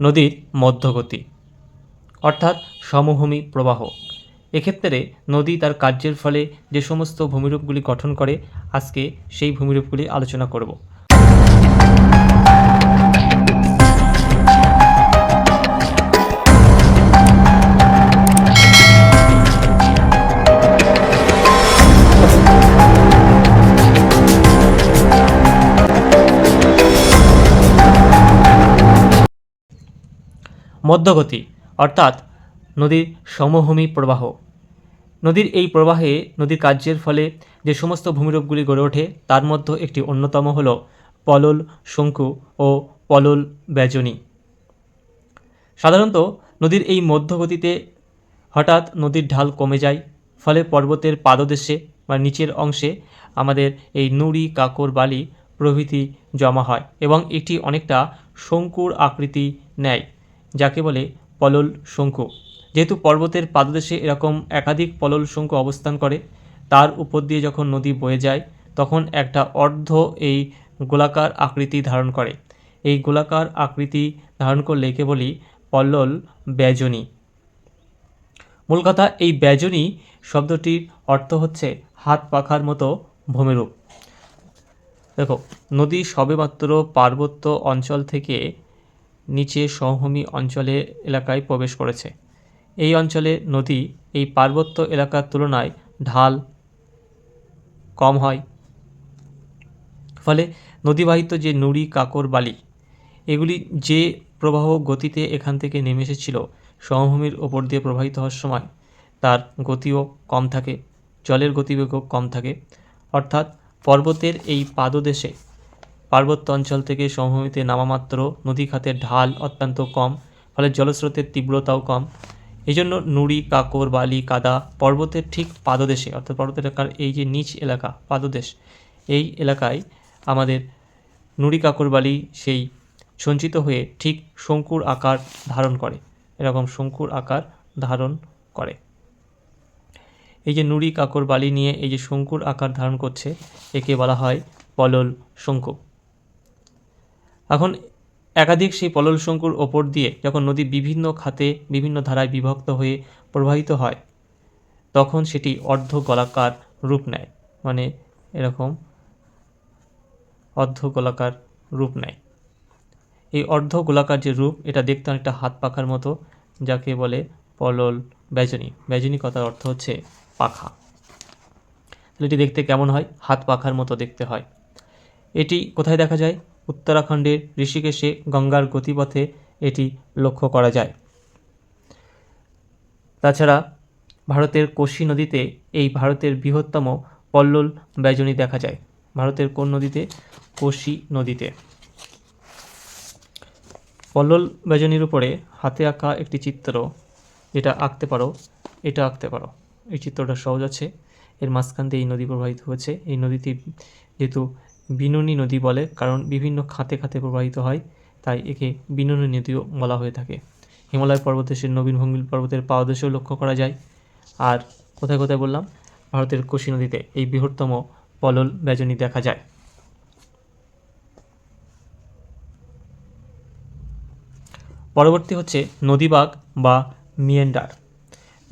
নদীর মধ্যগতি, অর্থাৎ সমভূমি প্রবাহ। এক্ষেত্রে নদী তার কার্যের ফলে যে সমস্ত ভূমিরূপগুলি গঠন করে, আজকে সেই ভূমিরূপগুলি আলোচনা করব। মধ্যগতি, অর্থাৎ নদীর সমভূমি প্রবাহ। নদীর এই প্রবাহে নদীর কার্যের ফলে যে সমস্ত ভূমিরূপগুলি গড়ে ওঠে, তার মধ্যে একটি অন্যতম হল পলল, শঙ্কু ও পলল ব্যজনী। সাধারণত নদীর এই মধ্যগতিতে হঠাৎ নদীর ঢাল কমে যায়, ফলে পর্বতের পাদদেশে বা নিচের অংশে আমাদের এই নুড়ি, কাকর, বালি প্রভৃতি জমা হয় এবং এটি অনেকটা শঙ্কুর আকৃতি নেয়। যাকে বলে পলল শঙ্কু। যেহেতু পর্বতের পাদদেশে এরকম একাধিক পলল শঙ্কু অবস্থান করে, তার উপর দিয়ে যখন নদী বয়ে যায়, তখন একটা অর্ধ এই গোলাকার আকৃতি ধারণ করে। এই গোলাকার আকৃতি ধারণ করলে একে বলি পল্লল ব্যজনী। মূল কথা, এই ব্যজনী শব্দটির অর্থ হচ্ছে হাত পাখার মতো ভূমিরূপ। দেখো, নদী সবেমাত্র পার্বত্য অঞ্চল থেকে নিচে সমভূমি অঞ্চলে এলাকায় প্রবেশ করেছে। এই অঞ্চলে নদী এই পার্বত্য এলাকার তুলনায় ঢাল কম হয়। ফলে নদীবাহিত যে নুড়ি, কাকর, বালি, এগুলি যে প্রবাহ গতিতে এখান থেকে নেমে এসেছিল সমভূমির ওপর দিয়ে প্রবাহিত হওয়ার সময়, তার গতিও কম থাকে, জলের গতিবেগও কম থাকে। অর্থাৎ পর্বতের এই পাদদেশে পার্বত্য অঞ্চল থেকে সমভূমিতে নামামাত্র নদী খাতের ঢাল অত্যন্ত কম, ফলে জলস্রোতের তীব্রতাও কম। এই জন্য নুড়ি, কাকর, বালি, কাদা পর্বতের ঠিক পাদদেশে, অর্থাৎ পর্বত এলাকার এই যে নিচ এলাকা, পাদদেশ, এই এলাকায় আমাদের নুড়ি, কাকর, বালি সেই সঞ্চিত হয়ে ঠিক শঙ্কুর আকার ধারণ করে, এরকম শঙ্কুর আকার ধারণ করে। এই যে নুড়ি, কাকর, বালি নিয়ে এই যে শঙ্কুর আকার ধারণ করছে, একে বলা হয় পলল শঙ্কু। এখন একাধিক সেই পলল শঙ্কুর ওপর দিয়ে যখন নদী বিভিন্ন খাতে, বিভিন্ন ধারায় বিভক্ত হয়ে প্রবাহিত হয়, তখন সেটি অর্ধ গোলাকার রূপ নেয়। মানে এরকম অর্ধ গোলাকার রূপ নেয়। এই অর্ধ গোলাকার যে রূপ, এটা দেখতে অনেকটা হাত পাখার মতো, যাকে বলে পলল ব্যজনী। ব্যজনী কথার অর্থ হচ্ছে পাখা। তাহলে এটি দেখতে কেমন হয়? হাত পাখার মতো দেখতে হয়। এটি কোথায় দেখা যায়? উত্তরাখণ্ডের ঋষিকেশে গঙ্গার গতিপথে এটি লক্ষ্য করা যায়। তাছাড়া ভারতের কোশি নদীতে এই ভারতের বৃহত্তম পল্লল ব্যজনী দেখা যায়। ভারতের কোন নদীতে? কোশি নদীতে। পল্লল ব্যজনীর উপরে হাতে আঁকা একটি চিত্র, যেটা আঁকতে পারো, এটা আঁকতে পারো। এই চিত্রটা সহজ আছে। এর মাঝখান দিয়ে এই নদী প্রবাহিত হয়েছে। এই নদীটি যেহেতু বিনুনি নদী বলে, কারণ বিভিন্ন খাতে খাতে প্রবাহিত হয়, তাই একে বিনুনি নদীও বলা হয়ে থাকে। হিমালয় পর্বতদেশের নবীন ভঙ্গিল পর্বতের পাদদেশেও লক্ষ্য করা যায়। আর কোথায় কোথায় বললাম? ভারতের কোশি নদীতে এই বৃহত্তম পলল ব্যজনী দেখা যায়। পরবর্তী হচ্ছে নদীবাগ বা মিয়েন্ডার।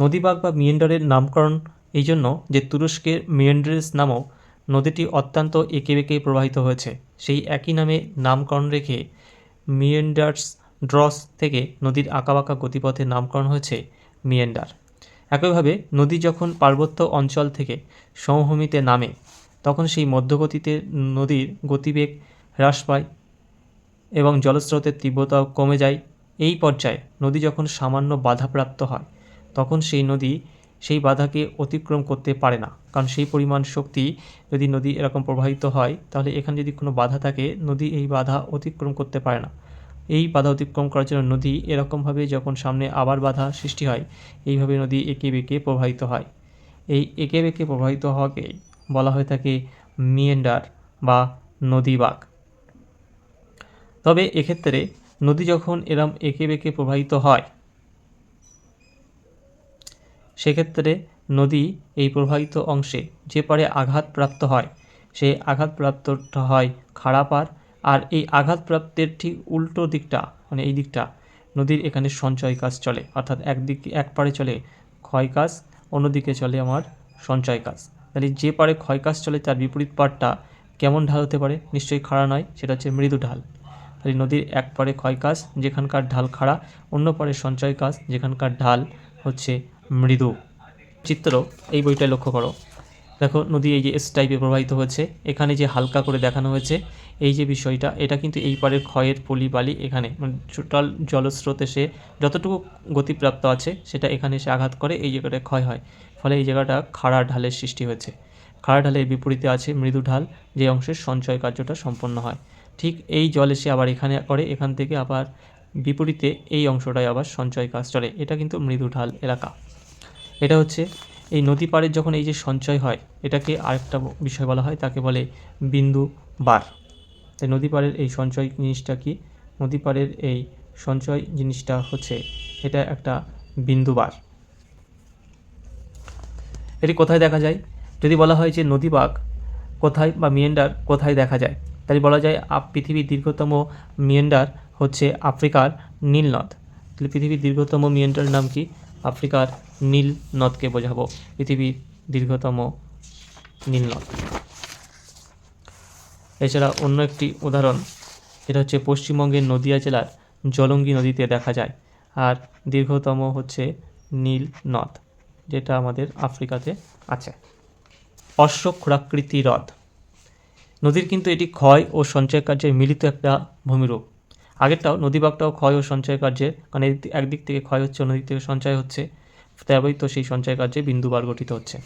নদীবাগ বা মিয়েন্ডারের নামকরণ এই জন্য যে তুরস্কের মিয়েন্ডারেস নামক নদীটি অত্যন্ত এঁকে বেঁকে প্রবাহিত হয়েছে। সেই একই নামে নামকরণ রেখে মিয়েন্ডার্স ড্রস থেকে নদীর আঁকাবাঁকা গতিপথে নামকরণ হয়েছে মিয়েন্ডার। একইভাবে নদী যখন পার্বত্য অঞ্চল থেকে সমভূমিতে নামে, তখন সেই মধ্যগতিতে নদীর গতিবেগ হ্রাস পায় এবং জলস্রোতের তীব্রতাও কমে যায়। এই পর্যায়ে নদী যখন সামান্য বাধাপ্রাপ্ত হয়, তখন সেই নদী সেই বাধাকে অতিক্রম করতে পারে না। কারণ সেই পরিমাণ শক্তি যদি নদী এরকম প্রবাহিত হয়, তাহলে এখানে যদি কোনো বাধা থাকে, নদী এই বাধা অতিক্রম করতে পারে না। এই বাধা অতিক্রম করার জন্য নদী এরকমভাবে যখন সামনে আবার বাধা সৃষ্টি হয়, এইভাবে নদী একে বেঁকে প্রবাহিত হয়। এই একে বেঁকে প্রবাহিত হওয়াকে বলা হয়ে থাকে মিয়েন্ডার বা নদীবাগ তবে এক্ষেত্রে নদী যখন এরম একে বেঁকে প্রবাহিত হয় সেক্ষেত্রে নদী এই প্রবাহিত অংশে যে পারে আঘাতপ্রাপ্ত হয় সেই আঘাতপ্রাপ্তটা হয় খাড়া পার, আর এই আঘাতপ্রাপ্তের ঠিক উল্টো দিকটা মানে এই দিকটা, নদীর এখানে সঞ্চয় কাজ চলে, অর্থাৎ একদিকে এক পারে চলে ক্ষয় কাজ অন্যদিকে চলে আমার সঞ্চয় কাজ। তাহলে যে পারে ক্ষয় কাজ চলে, তার বিপরীত পাড়টা কেমন ঢাল হতে পারে? নিশ্চয়ই খাড়া নয়, সেটা হচ্ছে মৃদু ঢাল। তাহলে নদীর এক পারে ক্ষয় কাজ, যেখানকার ঢাল খাড়া, অন্য পারে সঞ্চয় কাজ, যেখানকার ঢাল হচ্ছে মৃদু চিত্র এই বইটায় লক্ষ্য করো। দেখো, নদী এই যে এস টাইপে প্রবাহিত হয়েছে এখানে যে হালকা করে দেখানো হয়েছে, এই যে বিষয়টা, এটা কিন্তু এই পারের ক্ষয়ের পলি বালি এখানে। মানে টোটাল জলস্রোত এসে যতটুকু গতিপ্রাপ্ত আছে, সেটা এখানে এসে আঘাত করে, এই জায়গাটায় ক্ষয় হয়। ফলে এই জায়গাটা খাড়া ঢালের সৃষ্টি হয়েছে। খাড়া ঢালের বিপরীতে আছে মৃদু ঢাল, যে অংশের সঞ্চয় কার্যটা সম্পন্ন হয়। ঠিক এই জল এসে আবার এখানে করে এখান থেকে আবার বিপরীতে এই অংশটায় আবার সঞ্চয় কাজ চলে। এটা কিন্তু মৃদু ঢাল এলাকা। এটা হচ্ছে এই নদী পাড়ের যখন এই যে সঞ্চয় হয়, এটাকে আরেকটা বিষয় বলা হয়, তাকে বলে বিন্দু বার। তাই নদী পাড়ের এই সঞ্চয় জিনিসটা কি? নদী পাড়ের এই সঞ্চয় জিনিসটা হচ্ছে এটা একটা বিন্দু বার। এটি কোথায় দেখা যায়? যদি বলা হয় যে নদী বাঘ কোথায় বা মিয়েন্ডার কোথায় দেখা যায়, তাহলে বলা যায় পৃথিবীর দীর্ঘতম মিয়েন্ডার হচ্ছে আফ্রিকার নীলনদ তাহলে পৃথিবীর দীর্ঘতম মিয়েন্ডার নাম কি? আফ্রিকার নীল নদকে বোঝাবো। পৃথিবীর দীর্ঘতম নীল নদ। এছাড়া অন্য একটি উদাহরণ, এটা হচ্ছে পশ্চিমবঙ্গের নদিয়া জেলার জলঙ্গি নদীতে দেখা যায়। আর দীর্ঘতম হচ্ছে নীল নদ, যেটা আমাদের আফ্রিকাতে আছে। অশ্বক্ষুরাকৃতি হ্রদ। নদীর কিন্তু এটি ক্ষয় ও সঞ্চয় কার্যের মিলিত একটা ভূমিরূপ। আগেরটাও নদীবাগটাও ক্ষয় ও সঞ্চয় কার্যের এদিক- একদিক থেকে ক্ষয় হচ্ছে, অন্যদিক থেকে সঞ্চয় হচ্ছে। তবেই তো সেই সঞ্চয় কার্যে বিন্দুবার গঠিত হচ্ছে।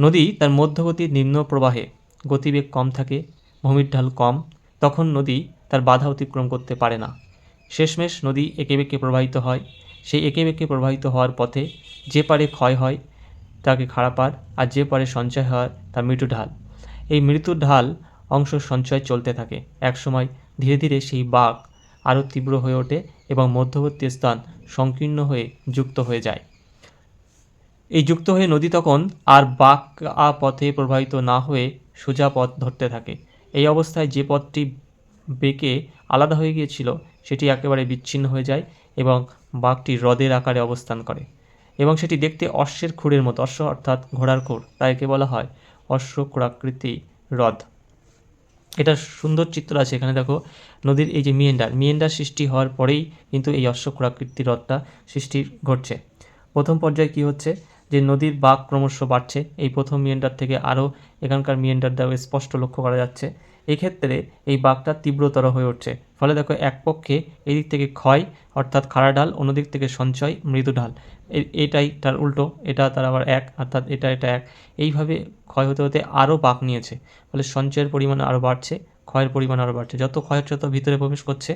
নদী তার মধ্যগতির নিম্ন প্রবাহে গতিবেগ কম থাকে, ভূমির ঢাল কম, তখন নদী তার বাধা অতিক্রম করতে পারে না। শেষমেশ নদী এঁকে বেঁকে প্রবাহিত হয়, সেই এঁকে বেঁকে প্রবাহিত হওয়ার পথে যে পারে ক্ষয় হয়, তাকে খাড়া পার, আর যে পারে সঞ্চয় হয় তা মৃত্যু ঢাল। এই মৃত্যু ঢাল অংশ সঞ্চয় চলতে থাকে। একসময় ধীরে ধীরে সেই বাঘ আরও তীব্র হয়ে ওঠে এবং মধ্যবর্তী স্থান সংকীর্ণ হয়ে যুক্ত হয়ে যায়। এই যুক্ত হয়ে নদী তখন আর বাঁক পথে প্রবাহিত না হয়ে সোজা পথ ধরতে থাকে। এই অবস্থায় যে পথটি বেঁকে আলাদা হয়ে গিয়েছিল, সেটি একেবারে বিচ্ছিন্ন হয়ে যায় এবং বাঘটি হ্রদের আকারে অবস্থান করে। এবং সেটি দেখতে অশ্বের খুঁড়ের মতো। অশ্ব অর্থাৎ ঘোড়ার খুঁড় তাই একে বলা হয় অশ্বক্ষুরাকৃতি হ্রদ। এটা সুন্দর চিত্র আছে। এখানে দেখো, নদীর এই যে মিয়েন্ডার মিয়েন্ডার সৃষ্টি হওয়ার পরেই কিন্তু এই অশ্বক্ষুরাকৃতি হ্রদটা সৃষ্টি ঘটছে। প্রথম পর্যায়ে কি হচ্ছে যে নদীর বাঁক ক্রমশ বাড়ছে। এই প্রথম মিয়েন্ডার থেকে আরও এখানকার মিয়েন্ডার দ্বারা স্পষ্ট লক্ষ্য করা যাচ্ছে। এই ক্ষেত্রে এই বাঁকটা তীব্রতর হয়ে উঠছে। ফলে দেখো এক পক্ষে এই দিক থেকে ক্ষয়, অর্থাৎ খাড়া ঢাল অন্যদিক থেকে সঞ্চয়, মৃদু ঢাল এটাই তার উল্টো, এটা তার আবার এক, অর্থাৎ এটা এটা এক। এইভাবে ক্ষয় হতে হতে আরও বাঘ নিয়েছে। ফলে সঞ্চয়ের পরিমাণ আরও বাড়ছে, ক্ষয়ের পরিমাণ আরও বাড়ছে। যত ক্ষয় হচ্ছে তত ভিতরে প্রবেশ করছে,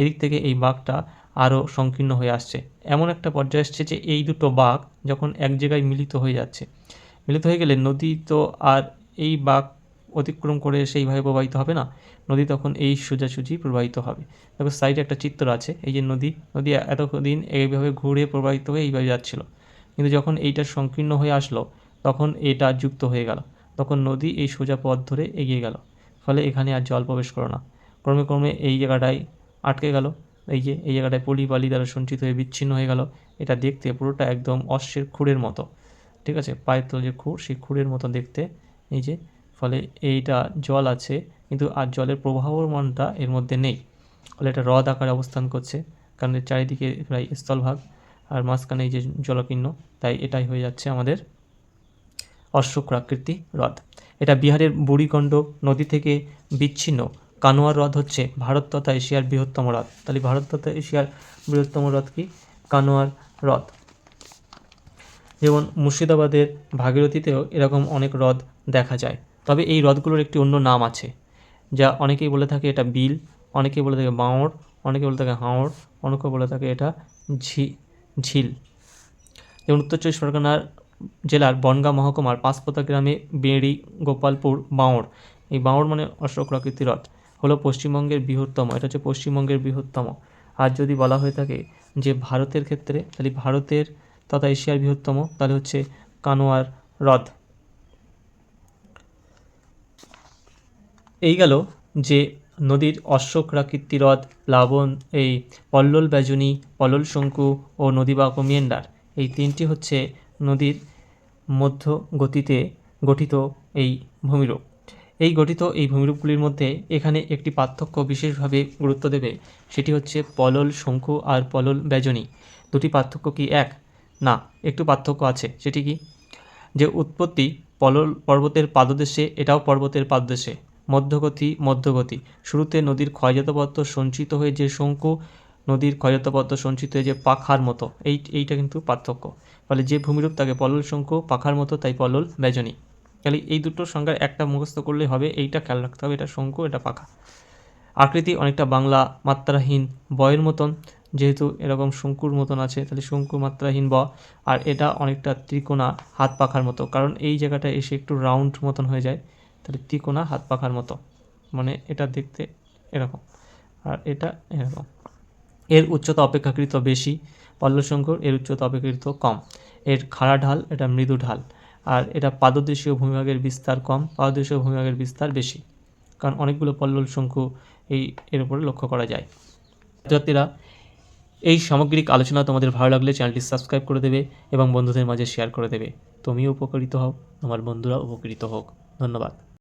এদিক থেকে এই বাঘটা আরও সংকীর্ণ হয়ে আসছে। এমন একটা পর্যায়ে এসছে যে এই দুটো বাঘ যখন এক জায়গায় মিলিত হয়ে যাচ্ছে, মিলিত হয়ে গেলে নদী তো আর এই বাঘ অতিক্রম করে সেইভাবে প্রবাহিত হবে না। নদী তখন এই সোজাসুজি প্রবাহিত হবে। দেখো সাইডে একটা চিত্র আছে, এই যে নদী নদী এতদিন এইভাবে ঘুরে প্রবাহিত হয়ে এইভাবে যাচ্ছিল। কিন্তু যখন এইটা সংকীর্ণ হয়ে আসলো, তখন এটা যুক্ত হয়ে গেল। তখন নদী এই সোজা পথ ধরে এগিয়ে গেল। ফলে এখানে আর জল প্রবেশ করো না। ক্রমে ক্রমে এই জায়গাটায় আটকে গেল। এই যে, এই জায়গাটায় পলি বালি দ্বারা সঞ্চিত হয়ে বিচ্ছিন্ন হয়ে গেল। এটা দেখতে পুরোটা একদম অশ্বের খুঁড়ের মতো। ঠিক আছে? পায়ের তল যে খুঁড়, সেই খুঁড়ের মতো দেখতে। এই যে ফলে এইটা জল আছে, কিন্তু আর জলের প্রবাহর মানটা এর মধ্যে নেই। ফলে এটা হ্রদ আকারে অবস্থান করছে, কারণ এর চারিদিকে প্রায় স্থলভাগ, আর মাঝখানে এই যে জলকীর্ণ, তাই এটাই হয়ে যাচ্ছে আমাদের অশ্বক্রাকৃতি হ্রদ। এটা বিহারের বুড়িগণ্ডক নদী থেকে বিচ্ছিন্ন। কানোয়ার হ্রদ হচ্ছে ভারত তথা এশিয়ার বৃহত্তম হ্রদ। তাহলে ভারত তথা এশিয়ার বৃহত্তম হ্রদ কি? কানোয়ার হ্রদ। যেমন মুর্শিদাবাদের ভাগীরথীতেও এরকম অনেক হ্রদ দেখা যায়। তবে এই হ্রদগুলোর একটি অন্য নাম আছে, যা অনেকেই বলে থাকে এটা বিল, অনেকেই বলে থাকে বাঁওড় অনেকে বলে থাকে হাওড় অনেকে বলে থাকে এটা ঝি, ঝিল। যেমন উত্তর চব্বিশ পরগনার জেলার বনগাঁ মহকুমার পাঁচপোতা গ্রামে বেড়ি, গোপালপুর বাঁওড় এই বাঁওড় মানে অশোক অশোকরাকৃতি হ্রদ, হলো পশ্চিমবঙ্গের বৃহত্তম, এটা হচ্ছে পশ্চিমবঙ্গের বৃহত্তম। আর যদি বলা হয়ে থাকে যে ভারতের ক্ষেত্রে, তাহলে ভারতের তথা এশিয়ার বৃহত্তম, তাহলে হচ্ছে কানোয়ার হ্রদ। এই গেল যে নদীর অশ্বক্রাকৃতি হ্রদ, প্লাবন, এই পল্লল ব্যজনী পলল শঙ্কু ও নদীবাক ও মিয়েন্ডার এই তিনটি হচ্ছে নদীর মধ্য গতিতে গঠিত এই ভূমিরূপ। এই গঠিত এই ভূমিরূপগুলির মধ্যে এখানে একটি পার্থক্য বিশেষভাবে গুরুত্ব দেবে। সেটি হচ্ছে পলল শঙ্কু আর পলল ব্যজনী। দুটি পার্থক্য কি এক? না, একটু পার্থক্য আছে। সেটি কি? যে উৎপত্তি পলল পর্বতের পাদদেশে, এটাও পর্বতের পাদদেশে। মধ্যগতি মধ্যগতি। শুরুতে নদীর ক্ষয়জাত পদার্থ সঞ্চিত হয়ে যে শঙ্কু, নদীর ক্ষয়জাত পদার্থ সঞ্চিত হয়ে যে পাখার মতো, এই, এইটা কিন্তু পার্থক্য। ফলে যে ভূমিরূপ তাকে পলল শঙ্কু, পাখার মতো, তাই পলল ব্যজনী তাহলে এই দুটো সংখ্যার একটা মুখস্থ করলেই হবে, এইটা খেয়াল রাখতে হবে, এটা শঙ্কু, এটা পাখা। আকৃতি অনেকটা বাংলা, মাত্রাহীন, বয়ের মতন, যেহেতু এরকম শঙ্কুর মতন আছে, তাহলে শঙ্কু, মাত্রাহীন, ব, আর এটা অনেকটা ত্রিকোণা, হাত পাখার মতো। কারণ এই জায়গাটা এসে একটু রাউন্ড মতন হয়ে যায়। তাহলে ত্রিকোণা হাত পাখার মতো। মানে এটা দেখতে এরকম। আর এটা এরকম। এর উচ্চতা অপেক্ষাকৃত বেশি পল্লশঙ্কর এর উচ্চতা অপেক্ষাকৃত কম। এর খাড়া ঢাল, এটা মৃদু ঢাল। আর এটা পাদদেশীয় ভূমিভাগের বিস্তার কম, পাদদেশীয় ভূমিভাগের বিস্তার বেশি। কারণ অনেকগুলো পল্লল শঙ্কু এই এর উপরে লক্ষ্য করা যায়। ছাত্রছাত্রীরা, এই সামগ্রিক আলোচনা তোমাদের ভালো লাগলে চ্যানেলটি সাবস্ক্রাইব করে দেবে এবং বন্ধুদের মাঝে শেয়ার করে দেবে। তুমিও উপকৃত হও তোমার বন্ধুরা উপকৃত হোক। ধন্যবাদ।